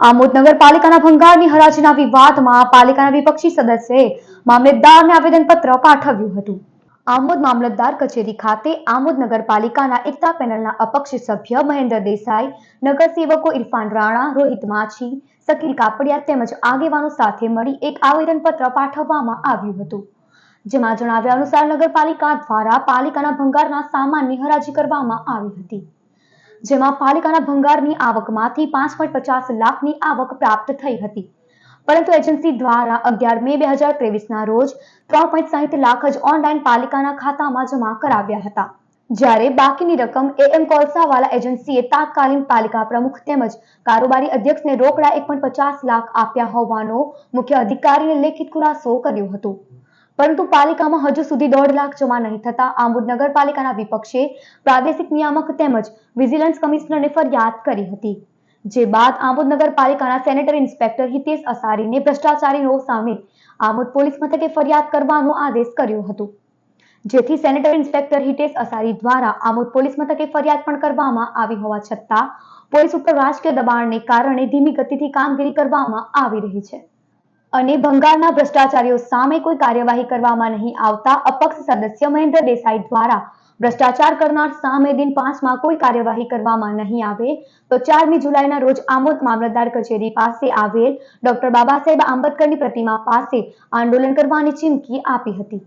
આમોદ નગરપાલિકાના ભંગારની હરાજીના વિવાદમાં પાલિકાના વિપક્ષી સદસ્યએ મામલતદારને આવેદનપત્ર પાઠવ્યું હતું. આમોદ મામલતદાર કચેરી ખાતે આમોદ નગરપાલિકાના એકતા પેનલના અપક્ષ સભ્ય મહેન્દ્ર દેસાઈ, નગરસેવકો ઇરફાન રાણા, રોહિત માછી શકીલ કાપડિયા તેમજ આગેવાનો સાથે મળી એક આવેદનપત્ર પાઠવવામાં આવ્યું હતું. જેમાં જણાવ્યા અનુસાર નગરપાલિકા દ્વારા પાલિકાના ભંગારના સામાનની હરાજી કરવામાં આવી હતી. જેમાં પાલિકાના ભંગારની આવકમાંથી પાંચ પોઈન્ટ પચાસ લાખની આવક પ્રાપ્ત થઈ હતી. પરંતુ એજન્સી દ્વારા અગિયાર મે બે હજાર ત્રેવીસના રોજ ત્રણ પોઈન્ટ સાહીઠ લાખ જ ઓનલાઈન પાલિકાના ખાતામાં જમા કરાવ્યા હતા. જ્યારે બાકીની રકમ એએમ કોલસાવાલા એજન્સીએ તાત્કાલિન પાલિકા પ્રમુખ તેમજ કારોબારી અધ્યક્ષને રોકડા એક પોઈન્ટ પચાસ લાખ આપ્યા હોવાનો મુખ્ય અધિકારીને લેખિત ખુલાસો કર્યો હતો. પરંતુ પાલિકામાં હજુ સુધી દોઢ લાખ જમા નહીં થતા. આંબુડ નગરપાલિકાના વિપક્ષે પ્રાદેશિક નિયામક તેમજ વિજિલન્સ કમિશનરને ફરિયાદ કરી હતી. જે બાદ આંબુદ નગરપાલિકાના સેનેટરી ઇન્સ્પેક્ટર હિતેશ અસારીને ભ્રષ્ટાચારીઓ સામે આમોદ પોલીસ મથકે ફરિયાદ કરવાનો આદેશ કર્યો હતો. જેથી સેનેટરી ઇન્સ્પેક્ટર હિતેશ અસારી દ્વારા આમોદ પોલીસ મથકે ફરિયાદ પણ કરવામાં આવી હોવા છતાં, પોલીસ ઉપર રાજકીય દબાણને કારણે ધીમી ગતિથી કામગીરી કરવામાં આવી રહી છે. અને ભંગારના ભ્રષ્ટાચારીઓ સામે કોઈ કાર્યવાહી કરવામાં નહીં આવતા અપક્ષ સદસ્ય મહેન્દ્ર દેસાઈ દ્વારા ભ્રષ્ટાચાર કરનાર સામે દિન પાંચમાં કોઈ કાર્યવાહી કરવામાં નહીં આવે તો ચારમી જુલાઈના રોજ આમોદ મામલતદાર કચેરી પાસે આવેલ ડોક્ટર બાબા સાહેબ આંબેડકરની પ્રતિમા પાસે આંદોલન કરવાની ચીમકી આપી હતી.